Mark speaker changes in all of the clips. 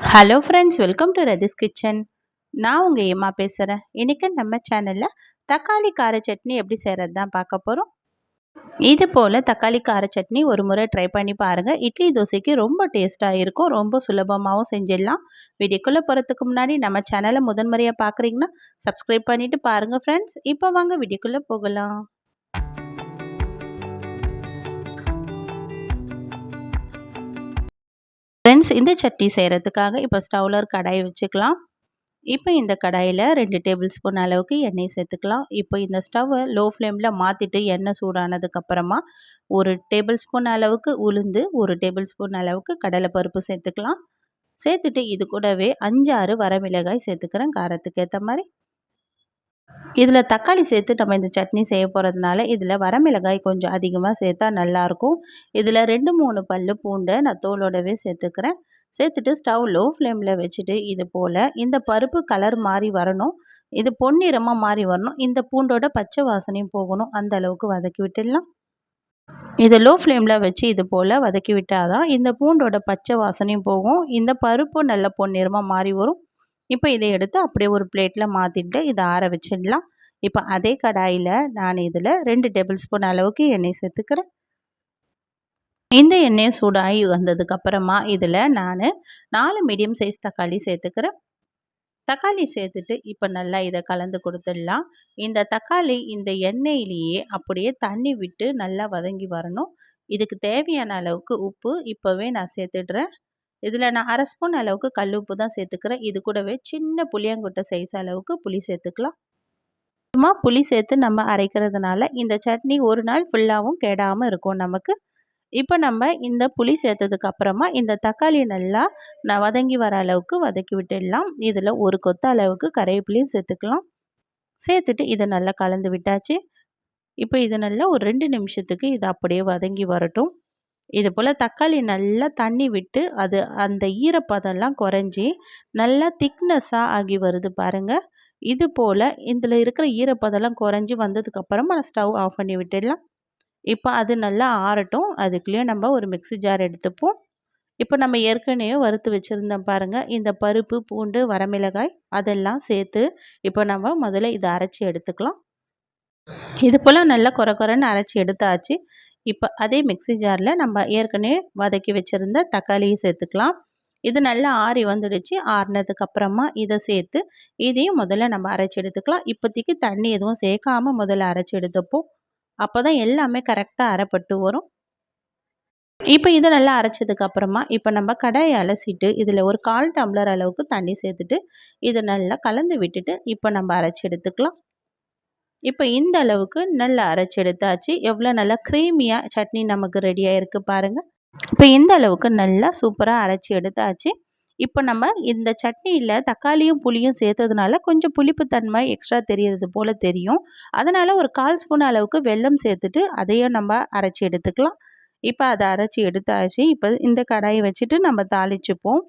Speaker 1: Hello friends welcome to Rathi's kitchen நான் உங்கள் ஏமா பேசுகிறேன் இன்றைக்கி நம்ம சேனலில் தக்காளி கார சட்னி எப்படி செய்கிறது தான் பார்க்க போகிறோம் இது போல் தக்காளி கார சட்னி ஒரு முறை ட்ரை பண்ணி பாருங்கள் இட்லி தோசைக்கு ரொம்ப டேஸ்ட்டாக இருக்கும். ரொம்ப சுலபமாகவும் செஞ்சிடலாம். வீடியோக்குள்ளே போகிறதுக்கு முன்னாடி நம்ம சேனலை முதன்முறையாக பார்க்குறீங்கன்னா சப்ஸ்கிரைப் பண்ணிவிட்டு பாருங்கள் ஃப்ரெண்ட்ஸ் இப்போ வாங்க வீடியோக்குள்ளே போகலாம். ஃப்ரெண்ட்ஸ் இந்த சட்னி செய்கிறதுக்காக இப்போ ஸ்டவ்வில் ஒரு கடாய் வச்சுக்கலாம். இப்போ இந்த கடாயில் ரெண்டு டேபிள் ஸ்பூன் அளவுக்கு எண்ணெய் சேர்த்துக்கலாம். இப்போ இந்த ஸ்டவ்வை லோ ஃப்ளேமில் மாற்றிட்டு எண்ணெய் சூடானதுக்கப்புறமா ஒரு டேபிள் ஸ்பூன் அளவுக்கு உளுந்து ஒரு டேபிள் ஸ்பூன் அளவுக்கு கடலைப்பருப்பு சேர்த்துக்கலாம். சேர்த்துட்டு இது கூடவே அஞ்சாறு வரமிளகாய் சேர்த்துக்கிறேன். காரத்துக்கு ஏற்ற மாதிரி இதில் தக்காளி சேர்த்து நம்ம இந்த சட்னி செய்ய போகிறதுனால இதில் வரமிளகாய் கொஞ்சம் அதிகமாக சேர்த்தா நல்லாயிருக்கும். இதில் ரெண்டு மூணு பல் பூண்டை நான் தோலோடவே சேர்த்துக்கிறேன். சேர்த்துட்டு ஸ்டவ் லோ ஃப்ளேமில் வச்சுட்டு இது போல் இந்த பருப்பு கலர் மாறி வரணும். இது பொன்னிறமாக மாறி வரணும். இந்த பூண்டோட பச்சை வாசனையும் போகணும். அந்த அளவுக்கு வதக்கி விட்டுடலாம். இதை லோ ஃப்ளேமில் வச்சு இது போல் வதக்கி விட்டால் தான் இந்த பூண்டோட பச்சை வாசனையும் போகும். இந்த பருப்பும் நல்ல பொன்னிறமாக மாறி வரும். இப்போ இதை எடுத்து அப்படியே ஒரு பிளேட்டில் மாற்றிட்டு இதை ஆற வச்சிடலாம். இப்போ அதே கடாயில் நான் இதில் ரெண்டு டேபிள் ஸ்பூன் அளவுக்கு எண்ணெய் சேர்த்துக்கிறேன். இந்த எண்ணெயை சூடாகி வந்ததுக்கப்புறமா இதில் நான் நாலு மீடியம் சைஸ் தக்காளி சேர்த்துக்கிறேன். தக்காளி சேர்த்துட்டு இப்போ நல்லா இதை கலந்து கொடுத்துடலாம். இந்த தக்காளி இந்த எண்ணெயிலேயே அப்படியே தண்ணி விட்டு நல்லா வதங்கி வரணும். இதுக்கு தேவையான அளவுக்கு உப்பு இப்போவே நான் சேர்த்துடுறேன். இதில் நான் அரை ஸ்பூன் அளவுக்கு கல் உப்பு தான் சேர்த்துக்கிறேன். இது கூடவே சின்ன புளியங்கொட்டை சைஸ் அளவுக்கு புளி சேர்த்துக்கலாம். சும்மா புளி சேர்த்து நம்ம அரைக்கிறதுனால இந்த சட்னி ஒரு நாள் ஃபுல்லாகவும் கெடாமல் இருக்கும் நமக்கு. இப்போ நம்ம இந்த புளி சேர்த்ததுக்கு அப்புறமா இந்த தக்காளி நல்லா நான் வதங்கி வர அளவுக்கு வதக்கி விட்டுடலாம். இதில் ஒரு கொத்த அளவுக்கு கரைவேப்பிலையும் சேர்த்துக்கலாம். சேர்த்துட்டு இதை நல்லா கலந்து விட்டாச்சு. இப்போ இது நல்லா ஒரு ரெண்டு நிமிஷத்துக்கு இது அப்படியே வதங்கி வரட்டும். இது போல் தக்காளி நல்லா தண்ணி விட்டு அது அந்த ஈரப்பதம்லாம் குறைஞ்சி நல்லா திக்னஸ்ஸாக ஆகி வருது பாருங்கள் இது போல் இதில் இருக்கிற ஈரப்பதம்லாம் குறைஞ்சி வந்ததுக்கப்புறமா ஸ்டவ் ஆஃப் பண்ணி விட்டுடலாம். இப்போ அது நல்லா ஆறட்டும். அதுக்குள்ளேயும் நம்ம ஒரு மிக்சி ஜார் எடுத்துப்போம். இப்போ நம்ம ஏற்கனவே வறுத்து வச்சுருந்தோம் பாருங்கள் இந்த பருப்பு பூண்டு வரமிளகாய் அதெல்லாம் சேர்த்து இப்போ நம்ம முதல்ல இதை அரைச்சி எடுத்துக்கலாம். இது போல் நல்லா குறை குறைன்னு அரைச்சி எடுத்தாச்சு. இப்போ அதே மிக்சி ஜாரில் நம்ம ஏற்கனவே வதக்கி வச்சுருந்த தக்காளியை சேர்த்துக்கலாம். இது நல்லா ஆறி வந்துடுச்சு. ஆறினதுக்கு அப்புறமா இதை சேர்த்து இதையும் முதல்ல நம்ம அரைச்சி எடுத்துக்கலாம். இப்போதைக்கு தண்ணி எதுவும் சேர்க்காம முதல்ல அரைச்சி எடுத்துப்போம் அப்போ தான் எல்லாமே கரெக்டாக அரைப்பட்டு வரும். இப்போ இதை நல்லா அரைச்சதுக்கு அப்புறமா இப்போ நம்ம கடாயை அலசிட்டு இதில் ஒரு கால் டம்ளர் அளவுக்கு தண்ணி சேர்த்துட்டு இதை நல்லா கலந்து விட்டுட்டு இப்போ நம்ம அரைச்சி எடுத்துக்கலாம். இப்போ இந்த அளவுக்கு நல்லா அரைச்சி எடுத்தாச்சு. எவ்வளோ நல்லா க்ரீமியாக சட்னி நமக்கு ரெடியாக இருக்குது பாருங்கள் இப்போ இந்த அளவுக்கு நல்லா சூப்பராக அரைச்சி எடுத்தாச்சு. இப்போ நம்ம இந்த சட்னியில் தக்காளியும் புளியும் சேர்த்ததுனால கொஞ்சம் புளிப்புத்தன்மை எக்ஸ்ட்ரா தெரியறது போல் தெரியும். அதனால் ஒரு கால் ஸ்பூன் அளவுக்கு வெல்லம் சேர்த்துட்டு அதையும் நம்ம அரைச்சி எடுத்துக்கலாம். இப்போ அதை அரைச்சி எடுத்தாச்சு. இப்போ இந்த கடாயை வச்சுட்டு நம்ம தாளிச்சுப்போம்.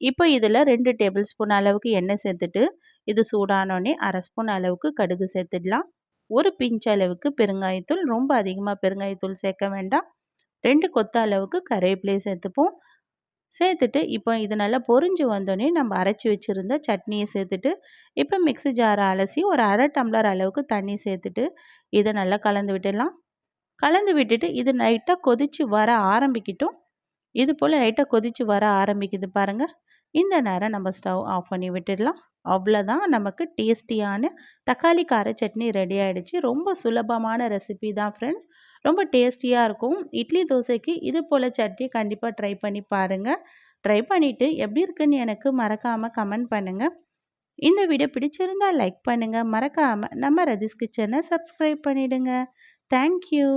Speaker 1: இப்போ இதில் ரெண்டு டேபிள் ஸ்பூன் அளவுக்கு எண்ணெய் சேர்த்துட்டு இது சூடானோடனே அரை ஸ்பூன் அளவுக்கு கடுகு சேர்த்துடலாம். ஒரு பிஞ்ச் அளவுக்கு பெருங்காயத்தூள் ரொம்ப அதிகமாக பெருங்காயத்தூள் சேர்க்க வேண்டாம். ரெண்டு கொத்த அளவுக்கு கருவேப்பிலையை சேர்த்துப்போம். சேர்த்துட்டு இப்போ இது நல்லா பொறிஞ்சு வந்தோடனே நம்ம அரைச்சி வச்சுருந்த சட்னியை சேர்த்துட்டு இப்போ மிக்ஸி ஜாரை அலசி ஒரு அரை டம்ளர் அளவுக்கு தண்ணி சேர்த்துட்டு இதை நல்லா கலந்து விட்டுடலாம். கலந்து விட்டுட்டு இது லைட்டாக கொதித்து வர ஆரம்பிக்கிட்டும். இது போல் லைட்டாக கொதித்து வர ஆரம்பிக்குது பாருங்கள் இந்த நேரம் நம்ம ஸ்டவ் ஆஃப் பண்ணி விட்டுடலாம். அவ்வளோதான் நமக்கு டேஸ்டியான தக்காளி கார சட்னி ரெடி ஆகிடுச்சு ரொம்ப சுலபமான ரெசிபி தான் ஃப்ரெண்ட்ஸ் ரொம்ப டேஸ்டியாக இருக்கும். இட்லி தோசைக்கு இது போல் சட்னி கண்டிப்பாக ட்ரை பண்ணி பாருங்கள் ட்ரை பண்ணிவிட்டு எப்படி இருக்குன்னு எனக்கு மறக்காமல் கமெண்ட் பண்ணுங்கள் இந்த வீடியோ பிடிச்சிருந்தால் லைக் பண்ணுங்கள் மறக்காமல் நம்ம ரதிஸ் கிச்சனை சப்ஸ்கிரைப் பண்ணிவிடுங்க தேங்க்யூ